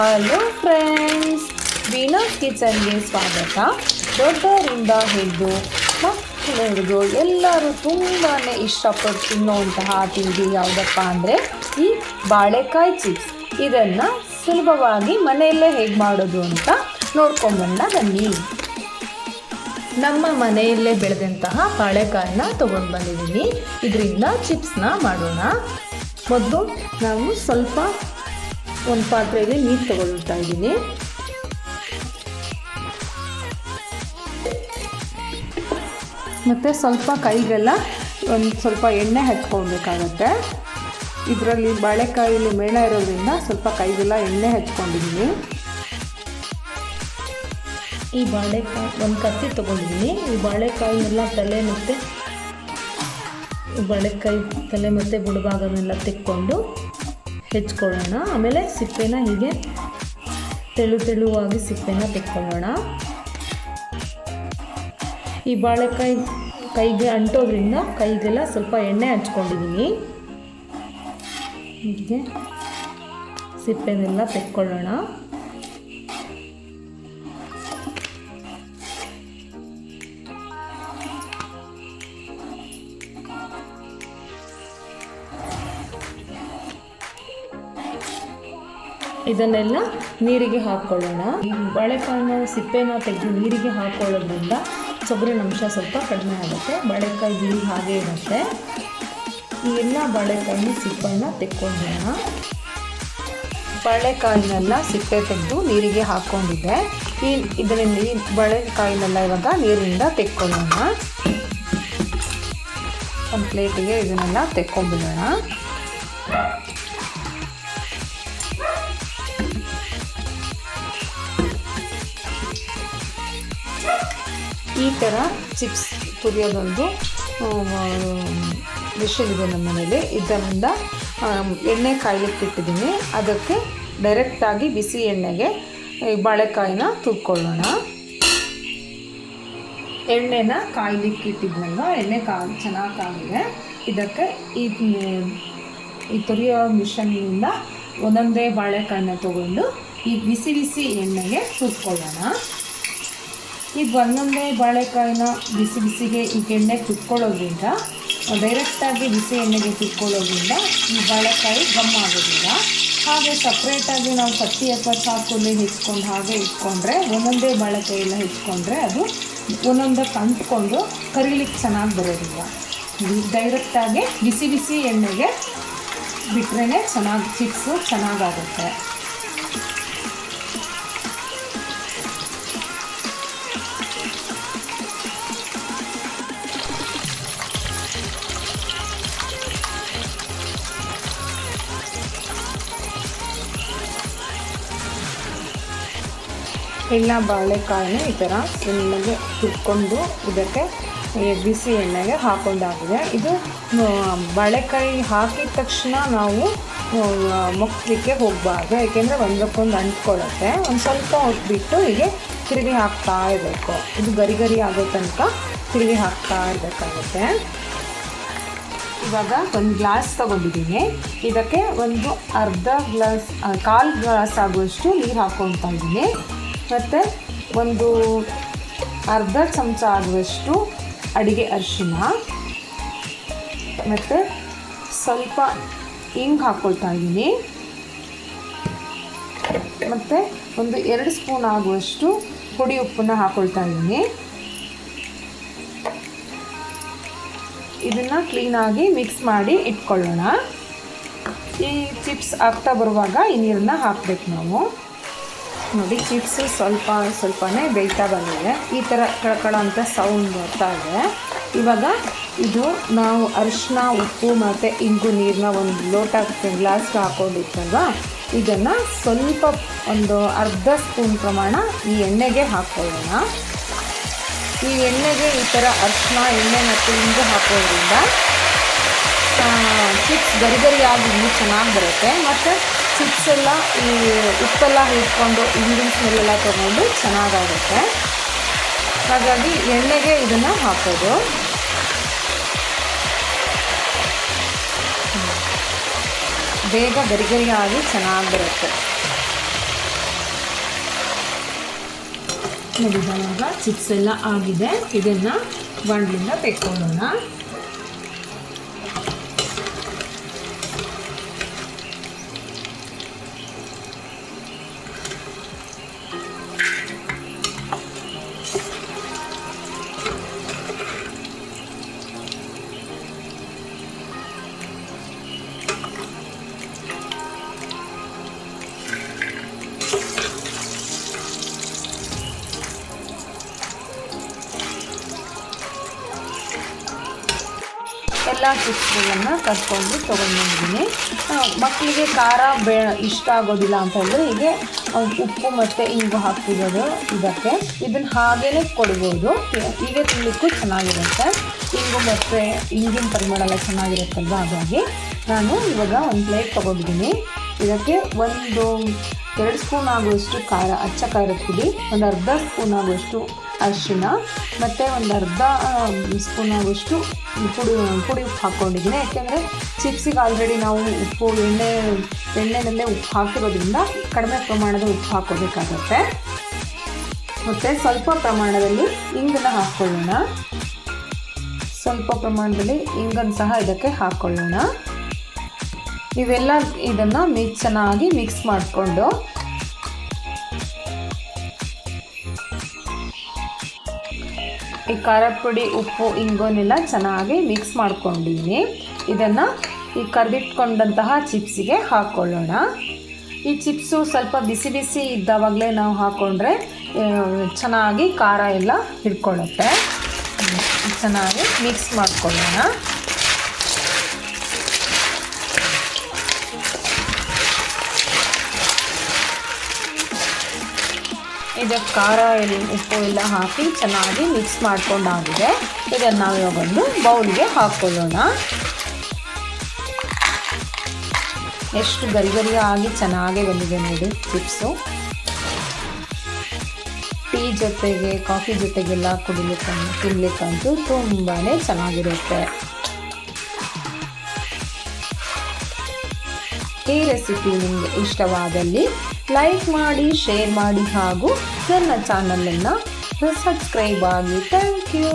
Hello friends ವೀಣಾಸ್ ಕಿಚನ್ಗೆ ಸ್ವಾಗತ. ದೊಡ್ಡವರಿಂದ ಹಿಡಿದು ಮಕ್ಕಳು ಎಲ್ಲರೂ ತುಂಬಾ ಇಷ್ಟಪಟ್ಟು ತಿನ್ನುವಂತಹ ತಿಂಡಿ ಯಾವುದಪ್ಪ ಅಂದರೆ ಈ ಬಾಳೆಕಾಯಿ ಚಿಪ್ಸ್ ಇದನ್ನು ಸುಲಭವಾಗಿ ಮನೆಯಲ್ಲೇ ಹೇಗೆ ಮಾಡೋದು ಅಂತ ನೋಡ್ಕೊಂಬಂದ ಬನ್ನಿ. ನಮ್ಮ ಮನೆಯಲ್ಲೇ ಬೆಳೆದಂತಹ ಬಾಳೆಕಾಯನ್ನ ತೊಗೊಂಡು ಬಂದಿದ್ದೀನಿ. ಇದರಿಂದ ಚಿಪ್ಸ್ನ ಮಾಡೋಣ. ಮೊದಲು ನಾವು ಸ್ವಲ್ಪ ಒಂದು ಪಾತ್ರೆಯಲ್ಲಿ ನೀರು ತಗೊಳ್ತಾ ಇದ್ದೀನಿ. ಮತ್ತು ಸ್ವಲ್ಪ ಕೈಗೆಲ್ಲ ಒಂದು ಸ್ವಲ್ಪ ಎಣ್ಣೆ ಹಚ್ಕೊಳ್ಬೇಕಾಗತ್ತೆ. ಇದರಲ್ಲಿ ಬಾಳೆಕಾಯಲ್ಲಿ ಮೇಣ ಇರೋದ್ರಿಂದ ಸ್ವಲ್ಪ ಕೈಗೆಲ್ಲ ಎಣ್ಣೆ ಹಚ್ಕೊಂಡಿದ್ದೀನಿ. ಈ ಬಾಳೆಕಾಯಿ ಒಂದು ಕತ್ತಿ ತೊಗೊಂಡಿದ್ದೀನಿ. ಈ ಬಾಳೆಕಾಯಿನೆಲ್ಲ ತಲೆ ಮತ್ತು ಬಾಳೆಕಾಯಿ ತಲೆ ಮತ್ತು ಬುಡಭಾಗನೆಲ್ಲ ತೆಕ್ಕೊಂಡು ಹೆಚ್ಕೊಳ್ಳೋಣ. ಆಮೇಲೆ ಸಿಪ್ಪೆನ ಹೀಗೆ ತೆಳು ತೆಳುವಾಗಿ ಸಿಪ್ಪೆನ ತೆಕ್ಕೊಳ್ಳೋಣ. ಈ ಬಾಳೆಕಾಯಿ ಕೈಗೆ ಅಂಟೋದ್ರಿಂದ ಕೈಗೆಲ್ಲ ಸ್ವಲ್ಪ ಎಣ್ಣೆ ಹಚ್ಕೊಂಡಿದ್ದೀನಿ. ಹೀಗೆ ಸಿಪ್ಪೆನೆಲ್ಲ ತೆಕ್ಕೊಳ್ಳೋಣ. ಇದನ್ನೆಲ್ಲ ನೀರಿಗೆ ಹಾಕ್ಕೊಳ್ಳೋಣ ಈ ಬಾಳೆಕಾಯಿನ ಸಿಪ್ಪೆನ ತೆಗೆದು ನೀರಿಗೆ ಹಾಕ್ಕೊಳ್ಳೋದ್ರಿಂದ ಕೊಬ್ಬರಿನ ಅಂಶ ಸ್ವಲ್ಪ ಕಡಿಮೆ ಆಗುತ್ತೆ. ಬಾಳೆಕಾಯಿ ಬಿಳಿ ಹಾಗೆ ಇರುತ್ತೆ. ಈ ಎಲ್ಲ ಬಾಳೆಕಾಯಿನ ಸಿಪ್ಪೆನ ತೆಕ್ಕೊಂಡೋಣ. ಬಾಳೆಕಾಯಿನೆಲ್ಲ ಸಿಪ್ಪೆ ತೆಗೆದು ನೀರಿಗೆ ಹಾಕ್ಕೊಂಡಿದ್ದೆ ಈ ಇದರಿಂದ ಈ ಬಾಳೆಕಾಯಿನೆಲ್ಲ ಇವಾಗ ನೀರಿನಿಂದ ತೆಕ್ಕೊಳ್ಳೋಣ. ಒಂದು ಪ್ಲೇಟಿಗೆ ಇದನ್ನೆಲ್ಲ ತೆಕ್ಕೊಂಡ್ಬಿಡೋಣ. ಈ ಥರ ಚಿಪ್ಸ್ ತುರಿಯೋದೊಂದು ಮಿಷನ್ ಇದೆ ನಮ್ಮ ಮನೇಲಿ. ಇದರಿಂದ ಎಣ್ಣೆ ಕಾಯ್ಲಿಕ್ಕೆ ಇಟ್ಟಿದ್ದೀನಿ ಅದಕ್ಕೆ ಡೈರೆಕ್ಟಾಗಿ ಬಿಸಿ ಎಣ್ಣೆಗೆ ಬಾಳೆಕಾಯಿನ ತುರ್ಕೊಳ್ಳೋಣ. ಎಣ್ಣೆನ ಕಾಯ್ಲಿಕ್ಕೆ ಇಟ್ಟಿದ್ನಲ್ವ ಎಣ್ಣೆ ಕಾ, ಚೆನ್ನಾಗಿ ಕಾಗಿದೆ. ಇದಕ್ಕೆ ಈ ಈ ತುರಿಯೋ ಮಿಷನ್ನಿಂದ ಒಂದೊಂದೇ ಬಾಳೆಕಾಯಿನ ತೊಗೊಂಡು ಈ ಬಿಸಿ ಬಿಸಿ ಎಣ್ಣೆಗೆ ತುರ್ಕೊಳ್ಳೋಣ. ಈಗ ಒಂದೊಂದೇ ಬಾಳೆಕಾಯಿನ ಬಿಸಿ ಬಿಸಿಗೆ ಈ ಎಣ್ಣೆ ತುಟ್ಕೊಳ್ಳೋದ್ರಿಂದ ಡೈರೆಕ್ಟಾಗಿ ಬಿಸಿ ಎಣ್ಣೆಗೆ ತುಟ್ಕೊಳ್ಳೋದ್ರಿಂದ ಈ ಬಾಳೆಕಾಯಿ ಗಮ್ಮ ಆಗೋದಿಲ್ಲ. ಹಾಗೆ ಸಪ್ರೇಟಾಗಿ ನಾವು ಕತ್ತಿ ಅಥವಾ ಚಾಕುಲ್ಲಿ ಹೆಚ್ಕೊಂಡು ಹಾಗೆ ಇಟ್ಕೊಂಡ್ರೆ, ಒಂದೊಂದೇ ಬಾಳೆಕಾಯಿಲ್ಲ ಹೆಚ್ಕೊಂಡ್ರೆ ಅದು ಒಂದೊಂದಕ್ಕೆ ಅಂಟ್ಕೊಂಡು ಕರಿಲಿಕ್ಕೆ ಚೆನ್ನಾಗಿ ಬರೋದಿಲ್ಲ. ಡೈರೆಕ್ಟಾಗಿ ಬಿಸಿ ಬಿಸಿ ಎಣ್ಣೆಗೆ ಬಿಟ್ರೇ ಚೆನ್ನಾಗಿ ಚಿಪ್ಸು ಚೆನ್ನಾಗಾಗುತ್ತೆ. ಎಲ್ಲ ಬಾಳೆಕಾಯಿನ ಈ ಥರ ಎಣ್ಣೆಗೆ ತುರ್ಕೊಂಡು ಇದಕ್ಕೆ ಬಿಸಿ ಎಣ್ಣೆಗೆ ಹಾಕೊಂಡಾಗಿದೆ. ಇದು ಬಾಳೆಕಾಯಿ ಹಾಕಿದ ತಕ್ಷಣ ನಾವು ಮುಕ್ಕಲಿಕ್ಕೆ ಹೋಗಬಾರ್ದು. ಏಕೆಂದರೆ ಒಂದಕ್ಕೊಂದು ಅಂಟ್ಕೊಳ್ಳುತ್ತೆ. ಒಂದು ಸ್ವಲ್ಪ ಹೊತ್ತು ಬಿಟ್ಟು ಹೀಗೆ ತಿರುಗಿ ಹಾಕ್ತಾ ಇರಬೇಕು. ಇದು ಗರಿ ಗರಿ ಆಗೋ ತನಕ ತಿರುಗಿ ಹಾಕ್ತಾ ಇರಬೇಕಾಗುತ್ತೆ. ಇವಾಗ ಒಂದು ಗ್ಲಾಸ್ ತೊಗೊಂಡಿದ್ದೀನಿ. ಇದಕ್ಕೆ ಒಂದು ಅರ್ಧ ಗ್ಲಾಸ್ ಕಾಲು ಗ್ಲಾಸ್ ಆಗುವಷ್ಟು ನೀರು ಹಾಕ್ಕೊತಾ ಇದ್ದೀನಿ. ಮತ್ತು ಒಂದು ಅರ್ಧ ಚಮಚ ಆಗುವಷ್ಟು ಅಡುಗೆ ಅರಿಶಿನ ಮತ್ತು ಸ್ವಲ್ಪ ಹಿಂಗೆ ಹಾಕ್ಕೊಳ್ತಾ ಇದ್ದೀನಿ. ಮತ್ತು ಒಂದು ಎರಡು ಸ್ಪೂನ್ ಆಗುವಷ್ಟು ಪುಡಿ ಉಪ್ಪನ್ನು ಹಾಕ್ಕೊಳ್ತಾ ಇದ್ದೀನಿ. ಇದನ್ನು ಕ್ಲೀನಾಗಿ ಮಿಕ್ಸ್ ಮಾಡಿ ಇಟ್ಕೊಳ್ಳೋಣ. ಈ ಚಿಪ್ಸ್ ಆಗ್ತಾ ಬರುವಾಗ ಈ ನೀರನ್ನ ಹಾಕಬೇಕು ನಾವು. ನೋಡಿ, ಚಿಪ್ಸ್ ಸ್ವಲ್ಪ, ಸ್ವಲ್ಪನೇ ಬೇಯ್ತಾ ಬಂದಿದೆ. ಈ ಥರ ಕಳ್ಕೊಳ್ಳೋ ಅಂತ ಸೌಂಡ್ ಬರ್ತಾ ಇದೆ. ಇವಾಗ ಇದು ನಾವು ಅರಿಶಿನ, ಉಪ್ಪು ಮತ್ತು ಇಂಗು ನೀರನ್ನ ಒಂದು ಲೋಟ ಗ್ಲಾಸ್ಗೆ ಹಾಕೊಂಡಿತ್ತಲ್ವ ಇದನ್ನು ಸ್ವಲ್ಪ ಒಂದು ಅರ್ಧ ಸ್ಪೂನ್ ಪ್ರಮಾಣ ಈ ಎಣ್ಣೆಗೆ ಹಾಕ್ಕೊಳ್ಳೋಣ ಈ ಎಣ್ಣೆಗೆ ಈ ಥರ ಅರಿಶಿನ, ಎಣ್ಣೆ ಮತ್ತು ಇಂಗು ಹಾಕೋದ್ರಿಂದ ಚಿಪ್ಸ್ ಗರಿ ಗರಿಯಾಗಿ ಚೆನ್ನಾಗಿ ಬರುತ್ತೆ. ಮತ್ತು ಚಿಪ್ಸ್ ಎಲ್ಲ ಈ ಉಪ್ಪೆಲ್ಲ ಹಿಡ್ಕೊಂಡು ಇಂಜಿನ್ ಸ್ಮೆಲ್ಲೆಲ್ಲ ತೊಗೊಂಡು ಚೆನ್ನಾಗಾಗುತ್ತೆ. ಹಾಗಾಗಿ ಎಣ್ಣೆಗೆ ಇದನ್ನು ಹಾಕೋದು. ಬೇಗ ಗರಿಗರಿಗೆ ಆಗಿ ಚೆನ್ನಾಗಿ ಬರುತ್ತೆ. ನೋಡಿ ಚಿಪ್ಸ್ ಎಲ್ಲ ಆಗಿದೆ. ಇದನ್ನು ಬಾಣಲಿಂದ ತೆಕ್ಕೊಳ್ಳೋಣ ಎಲ್ಲ ಚಿಪ್ಸ್ಗಳನ್ನು ಕಟ್ಕೊಂಡು ತೊಗೊಂಡ್ಬಂದಿದ್ದೀನಿ ಮಕ್ಕಳಿಗೆ ಖಾರ ಬೇ, ಇಷ್ಟ ಆಗೋದಿಲ್ಲ ಅಂತ ಹೇಳಿದ್ರೆ ಹೀಗೆ ಉಪ್ಪು ಮತ್ತು ಇಂಗು ಹಾಕಿರೋದು ಇದಕ್ಕೆ. ಇದನ್ನು ಹಾಗೇ ಕೊಡ್ಬೋದು. ಹೀಗೆ ತಿನ್ನಲಿಕ್ಕೂ ಚೆನ್ನಾಗಿರುತ್ತೆ. ಇಂಗು ಮತ್ತು ಇಂಗಿನ ಪರಿಮಳ ಎಲ್ಲ ಚೆನ್ನಾಗಿರುತ್ತಲ್ವ? ಹಾಗಾಗಿ ನಾನು ಇವಾಗ ಒಂದು ಪ್ಲೇಟ್ ತೊಗೊಂಡಿದ್ದೀನಿ. ಇದಕ್ಕೆ ಒಂದು ಎರಡು ಸ್ಪೂನ್ ಆಗುವಷ್ಟು ಖಾರ, ಅಚ್ಚ ಖಾರದ ಪುಡಿ, ಒಂದು ಅರ್ಧ ಸ್ಪೂನ್ ಆಗುವಷ್ಟು ಅರಿಶಿಣ, ಮತ್ತು ಒಂದು ಅರ್ಧ ಸ್ಪೂನ್ ಆಗುವಷ್ಟು ಪುಡಿ ಪುಡಿ ಉಪ್ಪು ಹಾಕ್ಕೊಂಡಿದ್ದೀನಿ ಯಾಕೆಂದರೆ ಚಿಪ್ಸಿಗೆ ಆಲ್ರೆಡಿ ನಾವು ಉಪ್ಪು, ಎಣ್ಣೆ, ಎಣ್ಣೆನಲ್ಲೇ ಉಪ್ಪು ಹಾಕಿರೋದ್ರಿಂದ ಕಡಿಮೆ ಪ್ರಮಾಣದ ಉಪ್ಪು ಹಾಕೋಬೇಕಾಗತ್ತೆ ಮತ್ತು ಸ್ವಲ್ಪ ಪ್ರಮಾಣದಲ್ಲಿ ಇಂಗನ್ನು ಹಾಕ್ಕೊಳ್ಳೋಣ. ಸ್ವಲ್ಪ ಪ್ರಮಾಣದಲ್ಲಿ ಇಂಗನ್ನು ಸಹ ಇದಕ್ಕೆ ಹಾಕ್ಕೊಳ್ಳೋಣ. ಇವೆಲ್ಲ ಇದನ್ನು ಮಿಕ್ಸ್ ಚೆನ್ನಾಗಿ ಮಿಕ್ಸ್ ಮಾಡಿಕೊಂಡು ಈ ಖಾರ ಪುಡಿ, ಉಪ್ಪು, ಇಂಗೋನೆಲ್ಲ ಚೆನ್ನಾಗಿ ಮಿಕ್ಸ್ ಮಾಡ್ಕೊಂಡಿದ್ದೀನಿ. ಇದನ್ನು ಈ ಕರೆದಿಟ್ಕೊಂಡಂತಹ ಚಿಪ್ಸಿಗೆ ಹಾಕ್ಕೊಳ್ಳೋಣ ಈ ಚಿಪ್ಸು ಸ್ವಲ್ಪ ಬಿಸಿ ಬಿಸಿ ಇದ್ದಾವಾಗಲೇ ನಾವು ಹಾಕ್ಕೊಂಡ್ರೆ ಚೆನ್ನಾಗಿ ಖಾರ ಎಲ್ಲ ಹಿಡ್ಕೊಳ್ಳುತ್ತೆ. ಚೆನ್ನಾಗಿ ಮಿಕ್ಸ್ ಮಾಡ್ಕೊಳ್ಳೋಣ. ಇದಕ್ಕೆ ಖಾರ ಎಲ್ಲ ಉಪ್ಪು ಎಲ್ಲ ಹಾಕಿ ಚೆನ್ನಾಗಿ ಮಿಕ್ಸ್ ಮಾಡ್ಕೊಂಡಾಗಿದೆ. ಇದನ್ನು ನಾವು ಇವಾಗ ಒಂದು ಬೌಲ್ಗೆ ಹಾಕ್ಕೊಳ್ಳೋಣ ಎಷ್ಟು ಗರಿ ಗರಿಯಾಗಿ ಚೆನ್ನಾಗಿ ಬಂದಿದೆ ನೋಡಿ ಚಿಪ್ಸು. ಟೀ ಜೊತೆಗೆ, ಕಾಫಿ ಜೊತೆಗೆಲ್ಲ ಕುಡಿಲಿಕ್ಕೆ ತಿನ್ಲಿಕ್ಕಂತೂ ತುಂಬಾ ಚೆನ್ನಾಗಿರುತ್ತೆ. ಈ ರೆಸಿಪಿ ನಿಮಗೆ ಇಷ್ಟವಾದಲ್ಲಿ ಲೈಕ್ ಮಾಡಿ ಶೇರ್ ಮಾಡಿ ಹಾಗೂ ನನ್ನ ಚಾನಲನ್ನು ಸಬ್ಸ್ಕ್ರೈಬ್ ಆಗಿ. Thank you